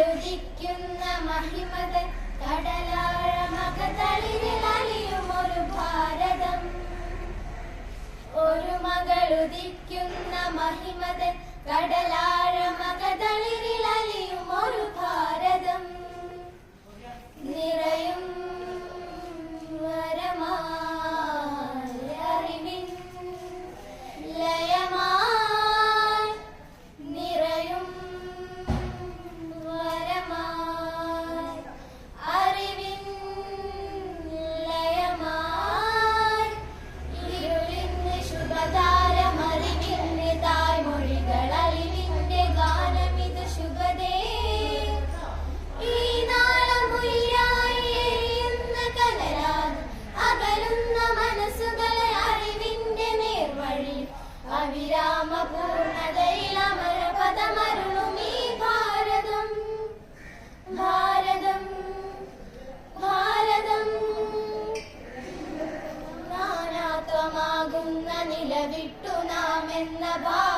മകളുദിക്കുന്ന മഹിമതൻ കടലാഴമകതളിരിൽ അലിയും ഒരു ഭാരതം. ഒരു മകൾ ഉദിക്കുന്ന മഹിമതൻ കടലാഴമകതളിരിൽ നിലവിട്ടു നാം എന്ന ഭാവേന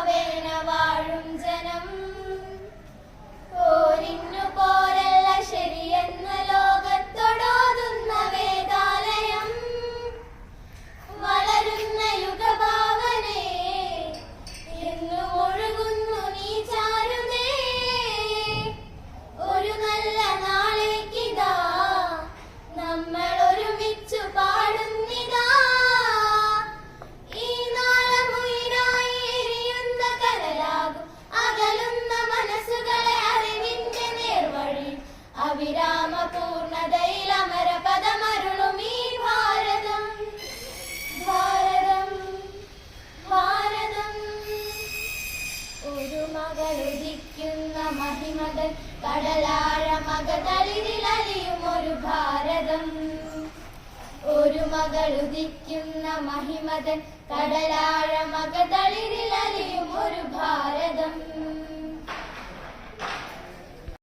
അമരപദമരുളും ഈ ഭാരതം. ഭാരതം ഭാരതം. ഒരു മകളുദിക്കുന്ന മഹിമതൻ കടലാഴ ഒരു ഭാരതം. ഒരു മകളുദിക്കുന്ന മഹിമതൻ കടലാഴ മകതളിരിലലിയും